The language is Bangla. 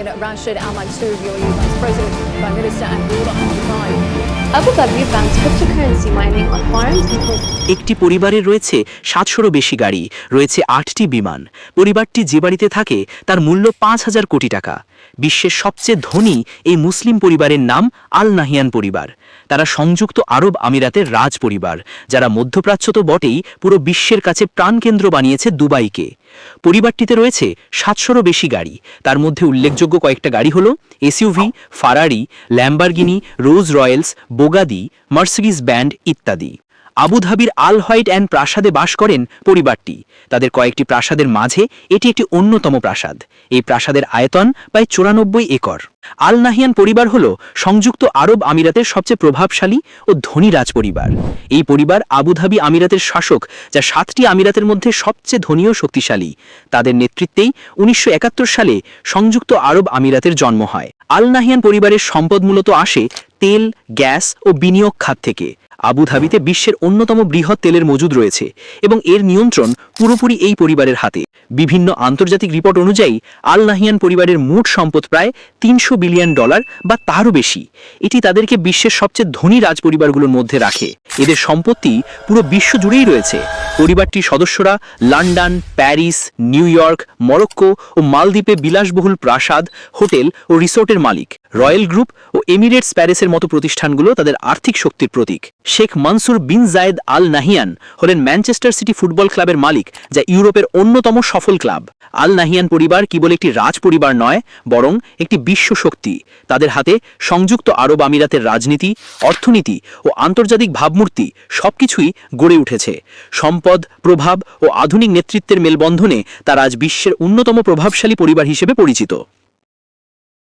in Rashid Al Mansour, UAE Vice President, Prime Minister, and ruler of Dubai. Abu Dhabi bans cryptocurrency mining on farms and একটি পরিবারের রয়েছে সাতশোরও বেশি গাড়ি, রয়েছে আটটি বিমান। পরিবারটি যে বাড়িতে থাকে, তার মূল্য পাঁচ হাজার কোটি টাকা। বিশ্বের সবচেয়ে ধনী এই মুসলিম পরিবারের নাম আল নাহিয়ান পরিবার। তারা সংযুক্ত আরব আমিরাতের রাজ পরিবার, যারা মধ্যপ্রাচ্য তো বটেই, পুরো বিশ্বের কাছে প্রাণকেন্দ্র বানিয়েছে দুবাইকে। পরিবারটিতে রয়েছে সাতশোরও বেশি গাড়ি। তার মধ্যে উল্লেখযোগ্য কয়েকটা গাড়ি হল SUV, Ferrari, Lamborghini Rolls Royce, Bugatti, Mercedes brand ইত্যাদি। আবুধাবির আল হোয়াইট অ্যান্ড প্রাসাদে বাস করেন পরিবারটি। তাদের কয়েকটি প্রাসাদের মাঝে এটি একটি অন্যতম প্রাসাদ। এই প্রাসাদের আয়তন প্রায় চুরানব্বই একর। আল নাহিয়ান পরিবার হল সংযুক্ত আরব আমিরাতের সবচেয়ে প্রভাবশালী ও ধনী রাজ পরিবার। এই পরিবার আবুধাবি আমিরাতের শাসক, যা সাতটি আমিরাতের মধ্যে সবচেয়ে ধনী ও শক্তিশালী। তাদের নেতৃত্বেই উনিশশো একাত্তর সালে সংযুক্ত আরব আমিরাতের জন্ম হয়। আল নাহিয়ান পরিবারের সম্পদ মূলত আসে তেল, গ্যাস ও বিনিয়োগ খাত থেকে। আবুধাবিতে বিশ্বের অন্যতম বৃহৎ তেলের মজুদ রয়েছে এবং এর নিয়ন্ত্রণ পুরোপুরি এই পরিবারের হাতে। বিভিন্ন আন্তর্জাতিক রিপোর্ট অনুযায়ী, আল নাহিয়ান পরিবারের মোট সম্পদ প্রায় তিনশো বিলিয়ন ডলার বা তারও বেশি। এটি তাদেরকে বিশ্বের সবচেয়ে ধনী রাজ পরিবারগুলোর মধ্যে রাখে। এদের সম্পত্তি পুরো বিশ্ব জুড়েই রয়েছে। পরিবারটির সদস্যরা London, Paris, New York, Morocco ও মালদ্বীপে বিলাসবহুল প্রাসাদ, হোটেল ও রিসোর্টের মালিক। রয়্যাল গ্রুপ ও এমিরেটস প্যারিসের মতো প্রতিষ্ঠানগুলো তাদের আর্থিক শক্তির প্রতীক। শেখ মনসুর বিন জায়েদ আল নাহিয়ান হলেন ম্যানচেস্টার সিটি ফুটবল ক্লাবের মালিক। যা ইউরোপের অন্যতম সফল ক্লাব। আল নাহিয়ান পরিবার কেবল একটি রাজ পরিবার নয়, বরং একটি বিশ্ব শক্তি। তাদের হাতে সংযুক্ত আরব আমিরাতের রাজনীতি, অর্থনীতি ও আন্তর্জাতিক ভাবমূর্তি সবকিছুই গড়ে উঠেছে। সম্পদ, প্রভাব ও আধুনিক নেতৃত্বের মেলবন্ধনে তারা আজ বিশ্বের অন্যতম প্রভাবশালী পরিবার হিসেবে পরিচিত।